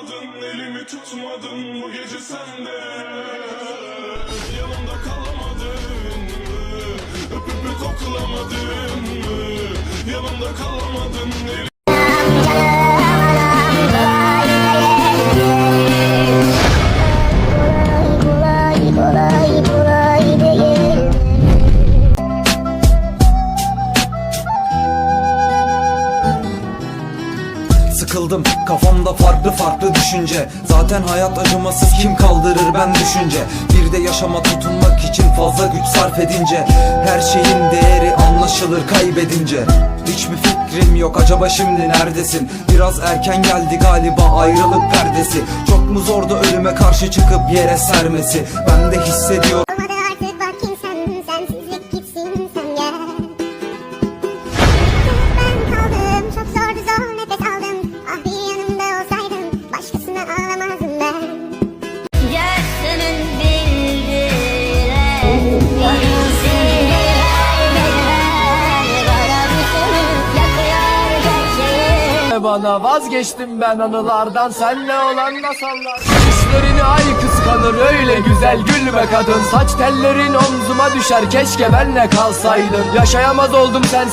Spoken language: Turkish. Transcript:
Tutmadın elimi tutmadın bu gece sende Yanımda kalamadın? Öpüp de koklamadın? Yanımda kalamadın Sıkıldım kafamda farklı farklı düşünce. Zaten hayat acımasız kim kaldırır ben düşünce. Bir de yaşama tutunmak için fazla güç sarf edince. Her şeyin değeri anlaşılır kaybedince. Hiçbir fikrim yok acaba şimdi neredesin? Biraz erken geldi galiba ayrılık perdesi. Çok mu zordu ölüme karşı çıkıp yere sermesi? Ben de hissediyorum Bana vazgeçtim ben anılardan. Senle olan masallar. Düşlerini ay kıskanır öyle güzel gülme kadın. Saç tellerin omzuma düşer keşke benle kalsaydın Yaşayamaz oldum sensiz